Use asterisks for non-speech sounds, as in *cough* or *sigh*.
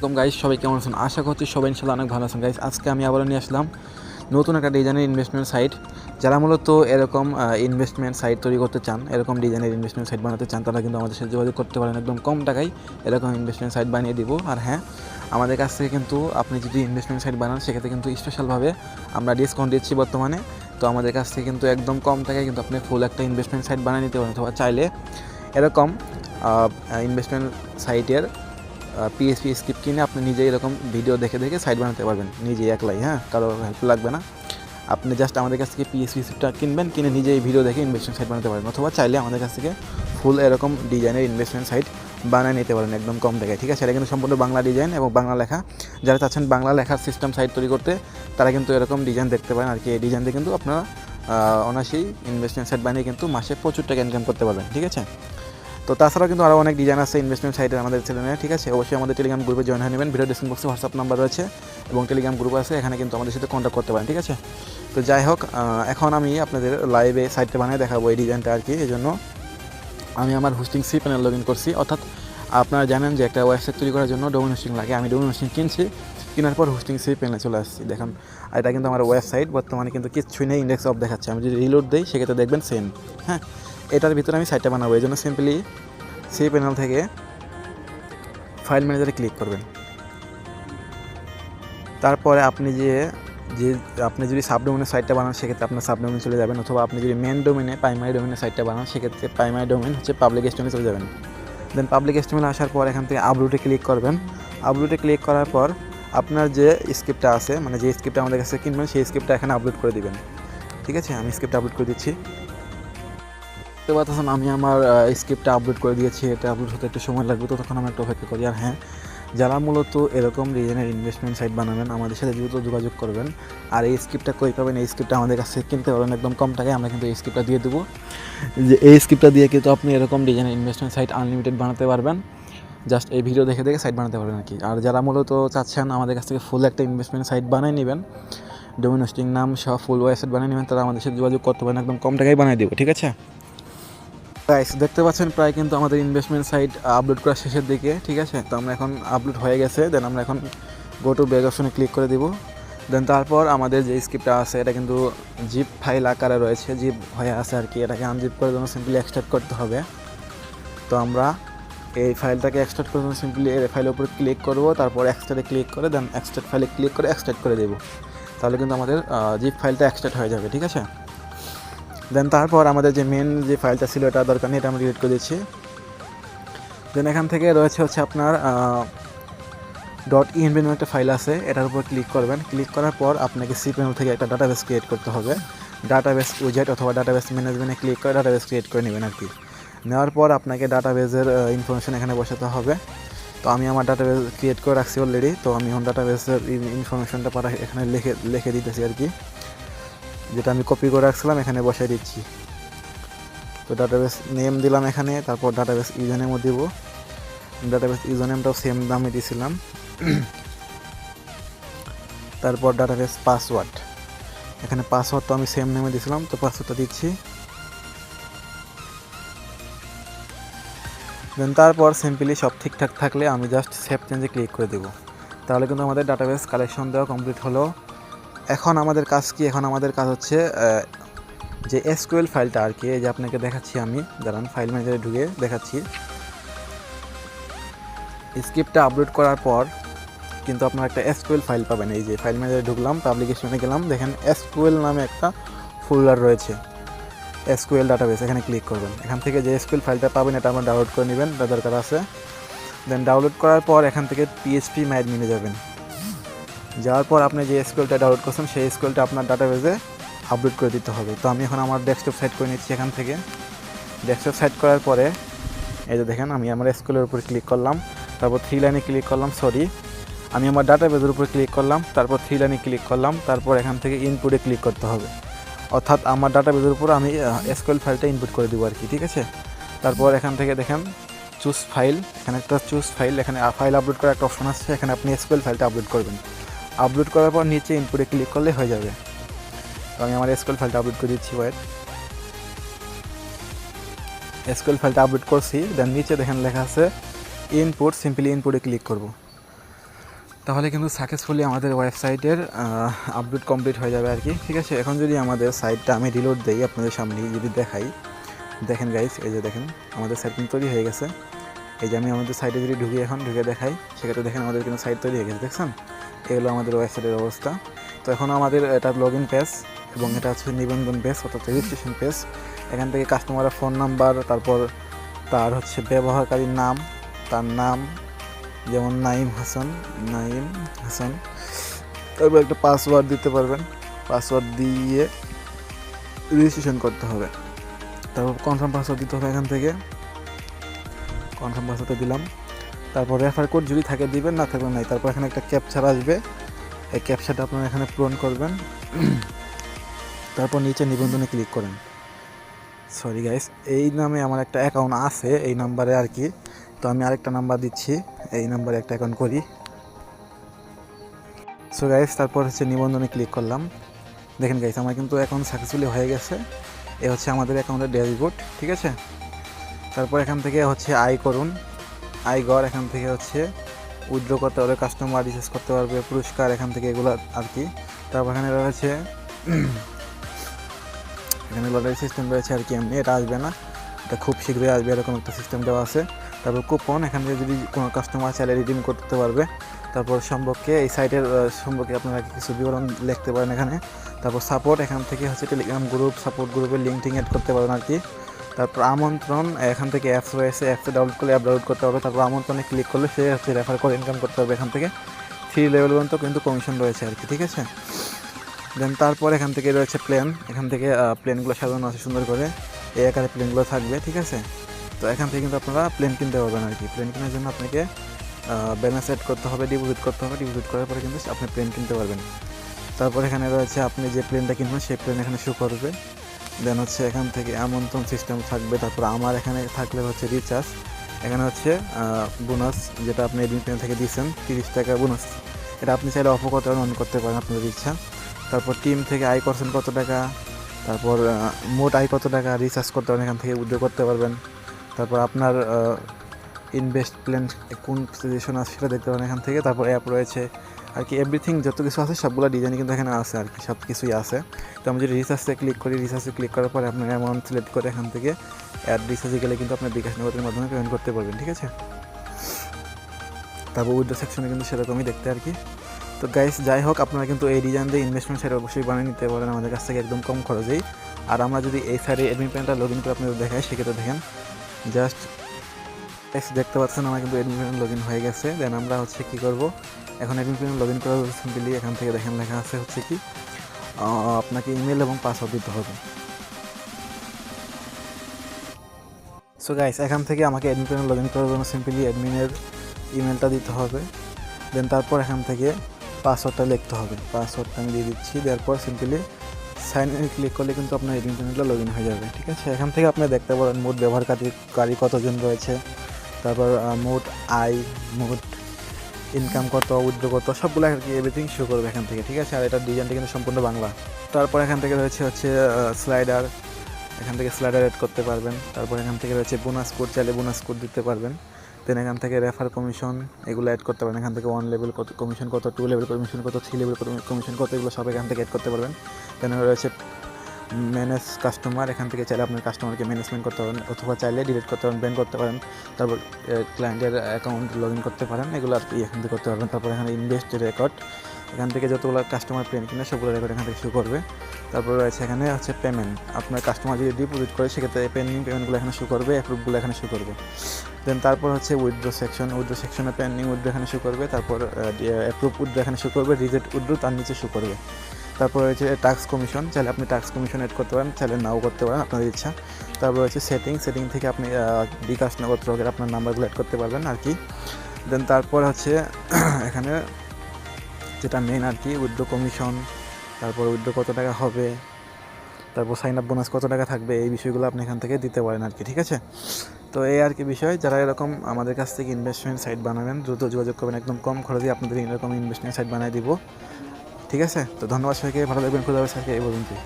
আসসালাম গাইস সবাই কেমন আছেন? আশা করছি সবাই ইনশাল্লাহ অনেক ভালো আছেন। গাইস আজকে আমি আবারও নিয়ে আসলাম নতুন একটা ডিজাইনের ইনভেস্টমেন্ট সাইট যারা মূলত এরকম ইনভেস্টমেন্ট সাইট তৈরি করতে চান, এরকম ডিজাইনের ইনভেস্টমেন্ট সাইট বানাতে চান, তারা কিন্তু আমাদের সাথে যোগাযোগ করতে পারেন একদম কম টাকায়। এরকম ইনভেস্টমেন্ট সাইট বানিয়ে দিব। আর হ্যাঁ আমাদের কাছ থেকে কিন্তু আপনি যদি ইনভেস্টমেন্ট সাইট বানান, সেক্ষেত্রে কিন্তু স্পেশালভাবে আমরা ডিসকাউন্ট দিচ্ছি বর্তমানে। তো আমাদের কাছ থেকে কিন্তু একদম কম টাকায় কিন্তু আপনি ফুল একটা ইনভেস্টমেন্ট সাইট বানিয়ে নিতে পারেন। অথবা চাইলে এরকম ইনভেস্টমেন্ট সাইটের পিএসপি স্ক্রিপ্ট কিনে আপনি নিজেই এরকম ভিডিও দেখে দেখে সাইট বানাতে পারবেন। নিজেই একলাই হ্যাঁ? কারও হেল্প লাগবে না। আপনি জাস্ট আমাদের কাছ থেকে পিএসপি স্ক্রিপ্টটা কিনবেন, কিনে নিজেই ভিডিও দেখে ইনভেস্টমেন্ট সাইট বানাতে পারবেন। অথবা চাইলে আমাদের কাছ থেকে ফুল এরকম ডিজাইনের ইনভেস্টমেন্ট সাইট বানিয়ে নিতে পারেন একদম কম টাকায়, ঠিক আছে? এটা কিন্তু সম্পূর্ণ বাংলা ডিজাইন এবং বাংলা লেখা। যারা চাচ্ছেন বাংলা লেখার সিস্টেম সাইট তৈরি করতে, তারা কিন্তু এরকম ডিজাইন দেখতে পারেন। আর কি এই ডিজাইন দিয়ে কিন্তু আপনারা অনায়াসেই ইনভেস্টমেন্ট সাইট বানিয়ে কিন্তু মাসে প্রচুর টাকা ইনকাম করতে পারবেন, ঠিক আছে? তো তাছাড়াও কিন্তু আরও অনেক ডিজাইন আছে ইনভেস্টমেন্ট সাইটের আমাদের চ্যানেলে ঠিক আছে? অবশ্যই আমাদের টেলিগ্রাম গ্রুপে জয়েন হয়ে নেবেন। ভিডিও ডিসক্রিপশন হোয়াটসঅ্যাপ নাম্বার রয়েছে এবং টেলিগ্রাম গ্রুপ আছে, এখানে কিন্তু আমাদের সাথে কন্ট্যাক্ট করতে পারেন, ঠিক আছে? তো যাই হোক এখন আমি আপনাদের লাইভে সাইটটা বানিয়ে দেখাবো এই ডিজাইনটা আর কি, এই জন্য আমি আমার hosting C panel log in করছি। অর্থাৎ আপনারা জানেন যে একটা ওয়েবসাইট তৈরি করার জন্য ডোমেন হোস্টিং লাগে। আমি ডোমেন হোস্টিং কিনছি, কেনার পর হোস্টিং সি প্যানেলে চলে আসছি, দেখুন। আর এটা কিন্তু আমার ওয়েবসাইট বর্তমানে কিন্তু কিচ্ছুই নেই ইন্ডেক্স অফ দেখাচ্ছে। আমি যদি রিলোড দিই, সেক্ষেত্রে দেখবেন সেম হ্যাঁ? এটার ভিতরে আমি সাইটটা বানাবো, এই জন্য সিম্পলি সি প্যানেল থেকে ফাইল ম্যানেজারে ক্লিক করবেন। তারপরে আপনি যে যে আপনি যদি সাবডোমেনের সাইটটা বানান, সেক্ষেত্রে আপনার সাবডোমেনে চলে যাবেন। অথবা আপনি যদি মেন ডোমেনে প্রাইমারি ডোমেনের সাইটটা বানান, সেক্ষেত্রে প্রাইমারি ডোমেন হচ্ছে পাবলিক স্টোমে চলে যাবেন। দেন পাবলিক স্টোমে আসার পর এখান থেকে আপলোডে ক্লিক করবেন। আপলোডে ক্লিক করার পর আপনার যে স্ক্রিপ্টটা আছে মানে যে স্ক্রিপ্টটা আমাদের কাছে কিনবেন, সেই স্ক্রিপ্টটা এখানে আপলোড করে দিবেন। ঠিক আছে? আমি স্ক্রিপ্ট আপলোড করে দিচ্ছি। দেখতে পাচ্ছেন, আমি আমার স্ক্রিপ্টটা আপলোড করে দিয়েছি, এটা আপলোড হতে একটু সময় লাগবে, তো তখন আমি একটু অপেক্ষা করি। আর হ্যাঁ যারা মূলত এরকম ডিজাইনের ইনভেস্টমেন্ট সাইট বানাবেন, আমাদের সাথে দ্রুত যোগাযোগ করবেন। আর এই স্ক্রিপ্টটা কই পাবেন, এই স্ক্রিপ্টটা আমাদের কাছে কিনতে পারবেন একদম কম টাকায়, আমরা কিন্তু এই স্ক্রিপ্টটা দিয়ে দেবো। যে এই স্ক্রিপ্টটা দিয়ে কিন্তু আপনি এরকম ডিজাইনের ইনভেস্টমেন্ট সাইট আনলিমিটেড বানাতে পারবেন। জাস্ট এই ভিডিও দেখে দেখে সাইট বানাতে পারবেন আর কি। আর যারা মূলত চাচ্ছেন আমাদের কাছ থেকে ফুল একটা ইনভেস্টমেন্ট সাইট বানিয়ে নেবেন ডোমিন হোস্টিং নাম সব ফুল ওয়েবসাইট বানিয়ে নেবেন, তারা আমাদের সাথে যোগাযোগ করতে পারেন, একদম কম টাকায় বানিয়ে দেবো, ঠিক আছে? গাইস দেখতে পাচ্ছেন প্রায় কিন্তু আমাদের ইনভেস্টমেন্ট সাইট আপলোড করা শেষের দিকে, ঠিক আছে? তো আমরা এখন আপলোড হয়ে গেছে দেন আমরা এখন গো টু ব্যাগ অপশনে ক্লিক করে দিব। দেন তারপর আমাদের যে স্ক্রিপ্টটা আছে, এটা কিন্তু জিপ ফাইল আকারে রয়েছে জিপ হয়ে আছে আর কি। এটাকে আনজিপ করে জন্য সিম্পলি এক্সট্রাক্ট করতে হবে। তো আমরা এই ফাইলটাকে এক্সট্রাক্ট করার জন্য সিম্পলি এই ফাইলের উপর ক্লিক করব, তারপর এক্সট্রাক্টে ক্লিক করে দেন এক্সট্রাক্ট ফাইলে ক্লিক করে এক্সট্রাক্ট করে দেবো। তাহলে কিন্তু আমাদের জিপ ফাইলটা এক্সট্রাক্ট হয়ে যাবে, ঠিক আছে? দেন তারপর আমাদের যে মেন যে ফাইলটা ছিল, এটা দরকার নেই, এটা আমরা ডিলিট করে দিচ্ছি দেন এখান থেকে রয়েছে হচ্ছে আপনার ডট ইএনবি নামে একটা ফাইল আছে, এটার উপর ক্লিক করবেন। ক্লিক করার পর আপনাকে সি প্যানেল থেকে একটা ডাটাবেস ক্রিয়েট করতে হবে। ডাটাবেস উইজেট অথবা ডাটাবেস ম্যানেজমেন্টে ক্লিক করে ডাটাবেস ক্রিয়েট করে নেবেন আর কি। নেওয়ার পর আপনাকে ডাটাবেসের ইনফরমেশন এখানে বসাতে হবে। তো আমি আমার ডাটাবেস ক্রিয়েট করে রাখছি অলরেডি তো আমি এখন ডাটাবেসের ইনফরমেশনটা পারা এখানে লিখে লিখে দিতেছি আর কি। যেটা আমি কপি করে রাখছিলাম, এখানে বসাই দিচ্ছি। তো ডাটাবেস নেম দিলাম এখানে, তারপর ডাটাবেস ইউজার নেমও দিব। ডাটাবেস ইউজার নেমটাও সেম দামে দিয়েছিলাম *clears throat* তারপর ডাটাবেস পাসওয়ার্ড এখানে পাসওয়ার্ডটা আমি সেম নেমে দিয়েছিলাম তো পাসওয়ার্ডটা দিচ্ছি। দেন তারপর সিম্পলি সব ঠিকঠাক থাকলে আমি জাস্ট সেভ চেঞ্জে ক্লিক করে দেবো। তাহলে কিন্তু আমাদের ডাটাবেস কালেকশন দেওয়া কমপ্লিট হলো। এখন আমাদের কাজ কি? এখন আমাদের কাজ হচ্ছে যে এসকিউএল ফাইলটা আর কি, এই যে আপনাকে দেখাচ্ছি আমি। দাঁড়ান, ফাইল ম্যানেজারে ঢুকে দেখাচ্ছি। স্ক্রিপ্টটা আপলোড করার পর কিন্তু আপনার একটা এসকিউএল ফাইল পাবেন। এই যে ফাইল ম্যানেজারে ঢুকলাম, পাবলিকেশনে গেলাম, দেখেন এসকিউএল নামে একটা ফোল্ডার রয়েছে। এসকিউএল ডাটাবেস, এখানে ক্লিক করবেন। এখান থেকে যে এসকিউএল ফাইলটা পাবেন, এটা আপনার ডাউনলোড করে নেবেন দরকার আছে। দেন ডাউনলোড করার পর এখান থেকে পিএইচপি ম্যাডমিনে যাবেন। যাওয়ার পর আপনি যে স্কুলটা ডাউনলোড করছেন, সেই স্কুলটা আপনার ডাটাবেসে আপলোড করে দিতে হবে। তো আমি এখন আমার ডেস্কটপ সাইট করে নিচ্ছি এখান থেকে। ডেস্কটপ সাইট করার পরে, এই যে দেখেন, আমি আমার স্কুলের উপর ক্লিক করলাম। তারপর থ্রি লাইনে ক্লিক করলাম সরি আমি আমার ডাটাবেসের উপর ক্লিক করলাম, তারপর থ্রি লাইনে ক্লিক করলাম, তারপর এখান থেকে ইনপুটে ক্লিক করতে হবে। অর্থাৎ আমার ডাটাবেসের উপর আমি এসকিউএল ফাইলটা ইনপুট করে দেবো আর কি, ঠিক আছে? তারপর এখান থেকে দেখেন চুজ ফাইল এখানে একটা চুজ ফাইল এখানে ফাইল আপলোড করার একটা অপশন আছে এখানে আপনি এসকিউএল ফাইলটা আপলোড করবেন। আপলোড করার পর নিচে ইনপুটে ক্লিক করলে হয়ে যাবে। তো আমি আমার এসকিউএল ফাইলটা আপলোড করে দিচ্ছি ওয়েট এসকিউএল ফাইলটা আপলোড করছি দেন নিচে দেখেন লেখা আছে ইনপুট সিম্পলি ইনপুটে ক্লিক করব। তাহলে কিন্তু সাকসেসফুলি আমাদের ওয়েবসাইটের আপডেট কমপ্লিট হয়ে যাবে আর কি। ঠিক আছে, এখন যদি আমাদের সাইটটা আমি রিলোড দিই আপনাদের সামনে যদি দেখাই। দেখেন গাইস এই যে দেখেন, আমাদের সাইট কিন্তু তৈরি হয়ে গেছে। এই যে আমি আমাদের সাইটে যদি ঢুকি এখন, ঢুকে দেখাই, সেক্ষেত্রে দেখেন আমাদের কিন্তু সাইট তৈরি হয়ে গেছে, দেখছেন? এগুলো আমাদের ওয়েবসাইটের অবস্থা। তো এখন আমাদের এটা লগ ইন পেজ এবং এটা হচ্ছে নিবন্ধন পেজ অর্থাৎ রেজিস্ট্রেশন পেজ এখান থেকে কাস্টমারের ফোন নাম্বার তারপর তার হচ্ছে ব্যবহারকারীর নাম, তার নাম, যেমন নাইম হাসান নাইম হাসান। তারপর একটা পাসওয়ার্ড দিতে পারবেন। পাসওয়ার্ড দিয়ে রেজিস্ট্রেশন করতে হবে। তারপর কনফার্ম পাসওয়ার্ড দিতে হবে এখান থেকে। কনফার্ম পাসওয়ার্ডটা দিলাম। তারপর রেফার কোড যদি থাকে দিবেন, না থাকলে নাই। তারপর এখানে একটা ক্যাপচার আসবে। এই ক্যাপচারটা আপনারা এখানে পূরণ করবেন। *clears throat* তারপর নিচে নিবন্ধনে ক্লিক করেন। সরি গাইস এই নামে আমার একটা অ্যাকাউন্ট আছে, এই নাম্বারে আর কি। তো আমি আরেকটা নাম্বার দিচ্ছি, এই নাম্বারে একটা অ্যাকাউন্ট করি। সো গাইস তারপর হচ্ছে নিবন্ধনে ক্লিক করলাম। দেখেন গাইস আমার কিন্তু অ্যাকাউন্ট সাকসেসফুলি হয়ে গেছে। এ হচ্ছে আমাদের অ্যাকাউন্টের ড্যাশবোর্ড ঠিক আছে? তারপর এখান থেকে হচ্ছে আই করুন। আই গড় এখান থেকে হচ্ছে উইথড্র করতে পারবে কাস্টমার রিচার্জ করতে পারবে, পুরস্কার এখান থেকে এগুলো আর কি। তারপর এখানে রয়েছে, এখানে লটারি সিস্টেম রয়েছে আর কি, এমনি এটা আসবে না। এটা খুব শীঘ্রই আসবে, এরকম একটা সিস্টেম দেওয়া আছে। তারপর কুপন এখান থেকে যদি কোনো কাস্টমার চাইলে রিডিম করতে পারবে। তারপর সম্পর্কে এই সাইটের সম্পর্কে আপনারা কিছু বিবরণ লিখতে পারেন এখানে। তারপর সাপোর্ট এখান থেকে হচ্ছে টেলিগ্রাম গ্রুপ সাপোর্ট গ্রুপের লিঙ্ক টিঙ্ক অ্যাড করতে পারেন আর কি। তারপর আমন্ত্রণ, এখান থেকে অ্যাপস রয়েছে অ্যাপসে ডাউনলোড করলে অ্যাপ ডাউনলোড করতে হবে। তারপর আমন্ত্রণে ক্লিক করলে সে হচ্ছে রেফার করে ইনকাম করতে হবে এখান থেকে। থ্রি লেভেল পর্যন্ত কিন্তু কমিশন রয়েছে আর কি, ঠিক আছে? দেন তারপর এখান থেকে রয়েছে প্লেন এখান থেকে প্লেনগুলো সাজানো আছে সুন্দর করে। এই আকারে প্লেনগুলো থাকবে, ঠিক আছে? তো এখান থেকে কিন্তু আপনারা প্লেন কিনতে পারবেন আর কি। প্লেন কেনার জন্য আপনাকে ব্যালেন্স অ্যাড করতে হবে ডিপোজিট করতে হবে। ডিপোজিট করার পরে কিন্তু আপনি প্লেন কিনতে পারবেন। তারপর এখানে রয়েছে, আপনি যে প্লেনটা কিনবেন, সেই প্লেন এখানে শো করবে। দেন হচ্ছে এখান থেকে আমন্ত্রণ সিস্টেম থাকবে। তারপর আমার এখানে থাকলে হচ্ছে রিচার্জ এখানে হচ্ছে বোনাস যেটা আপনি এডিং প্লেন থেকে দিয়েছেন, তিরিশ টাকা বোনাস এটা আপনি চাইলে অফ করতে অন করতে পারেন আপনাদের ইচ্ছা। তারপর টিম থেকে আয় করছেন কত টাকা? তারপর মোট আয় কত টাকা? রিচার্জ করতে পারেন, এখান থেকে উদ্যোগ করতে পারবেন। তারপর আপনার ইনভেস্ট প্ল্যান কোন সিচুয়েশন আছে সেটা দেখতে পারেন এখান থেকে। তারপর অ্যাপ রয়েছে আর কি এভরিথিং যত কিছু আছে সবগুলো ডিজাইন কিন্তু এখানে আছে আর কি সব কিছুই আছে। তো আমি যদি রিসার্চে ক্লিক করি রিসার্চে ক্লিক করার পরে আপনার অ্যামাউন্ট সিলেক্ট করে এখান থেকে অ্যাড রিসার্চে গেলে কিন্তু আপনার বিকাশ নগদের মাধ্যমে পেমেন্ট করতে পারবেন, ঠিক আছে? তারপর উইডো সেকশনে কিন্তু সেরকমই দেখতে আর কি। তো গাইস যাই হোক, আপনারা কিন্তু এই ডিজাইন দিয়ে ইনভেস্টমেন্ট সাইট অবশ্যই বানিয়ে নিতে পারেন আমাদের কাছ থেকে একদম কম খরচেই। আর আমরা যদি এই সাইডে অ্যাডমিন প্ল্যানটা লগ ইন করে আপনাদের দেখাই, সেক্ষেত্রে দেখেন জাস্ট দেখতে পাচ্ছেন, আমার কিন্তু অ্যাডমিন লগ ইন হয়ে গেছে। দেন আমরা হচ্ছে কি করব? এখন অ্যাডমিন প্ল্যান লগ ইন করার সিম্পলি এখান থেকে দেখেন লেখা আছে হচ্ছে কি আপনাকে ইমেল এবং পাসওয়ার্ড দিতে হবে। সো গাইস এখান থেকে আমাকে অ্যাডমিন লগ ইন করার জন্য সিম্পলি অ্যাডমিনের ইমেলটা দিতে হবে। দেন তারপর এখান থেকে পাসওয়ার্ডটা লিখতে হবে। পাসওয়ার্ডটা আমি দিয়ে দিচ্ছি দেওয়ার পর সিম্পলি সাইন ইন ক্লিক করলে কিন্তু আপনার প্যানেলটা লগ ইন হয়ে যাবে, ঠিক আছে? এখান থেকে আপনি দেখতে পারেন মোট ব্যবহারকারী কারী কতজন রয়েছে। তারপর মোট আয়, মোট ইনকাম কত, উদ্যোগ কত, সবগুলো আর কি এভরিথিং শো করবে এখান থেকে, ঠিক আছে? আর এটার ডিজাইনটা কিন্তু সম্পূর্ণ বাংলা। তারপর এখান থেকে রয়েছে হচ্ছে স্লাইডার এখান থেকে স্লাইডার এড করতে পারবেন। তারপর এখান থেকে রয়েছে বোনাস কোড চাইলে বোনাস কোড দিতে পারবেন। দেন এখান থেকে রেফার কমিশন এগুলো অ্যাড করতে পারেন এখান থেকে ওয়ান লেভেল কত কমিশন কত টু লেভেল কমিশন কত থ্রি লেভেল কমিশন কত, এগুলো সব এখান থেকে অ্যাড করতে পারবেন। দেন রয়েছে ম্যানেজ কাস্টমার এখান থেকে চাইলে আপনার কাস্টমারকে ম্যানেজমেন্ট করতে পারেন, অথবা চাইলে ডিলিট করতে পারেন ব্যান করতে পারেন, তারপর ক্লায়েন্টের অ্যাকাউন্ট লগ ইন করতে পারেন, এগুলো কি এখান থেকে করতে পারবেন। তারপর এখানে ইনভেস্ট রেকর্ড এখান থেকে যতগুলো কাস্টমার প্লেন কিনে সবগুলো রেকর্ড এখান থেকে শুরু করবে। তারপর রয়েছে এখানে হচ্ছে পেমেন্ট আপনার কাস্টমার যদি ডিপোজিট করে, সেক্ষেত্রে পেন্ডিং পেমেন্টগুলো এখানে শো করবে অ্যাপ্রুভগুলো এখানে শো করবে। দেন তারপর হচ্ছে উইথড্র সেকশন উইথড্র সেকশনে পেন্ডিং উইথড্র এখানে শো করবে, তারপর অ্যাপ্রুভ উইথড্র এখানে শো করবে রিজেক্ট উইথড্র তার নিচে শো করবে। তারপর রয়েছে ট্যাক্স কমিশন চাইলে আপনি ট্যাক্স কমিশন অ্যাড করতে পারেন চাইলে নাও করতে পারেন, আপনার ইচ্ছা। তারপর রয়েছে সেটিং সেটিং থেকে আপনি বিকাশ রকের আপনার নাম্বারগুলো অ্যাড করতে পারবেন আর কি। দেন তারপর হচ্ছে *clears throat* এখানে যেটা মেন আর কি উইথড্র কমিশন তারপর উইথড্র কত টাকা হবে, তারপর সাইন আপ বোনাস কত টাকা থাকবে, এই বিষয়গুলো আপনি এখান থেকে দিতে পারেন আর কি, ঠিক আছে? তো এই আর কি বিষয়, যারা এরকম আমাদের কাছ থেকে ইনভেস্টমেন্ট সাইট বানাবেন, দ্রুত যোগাযোগ করবেন, একদম কম খরচে আপনাদের এরকম ইনভেস্টমেন্ট সাইট বানিয়ে দিব। ঠিক আছে? তো ধন্যবাদ সবাইকে ভালো থাকবেন খুদা এই পর্যন্তই।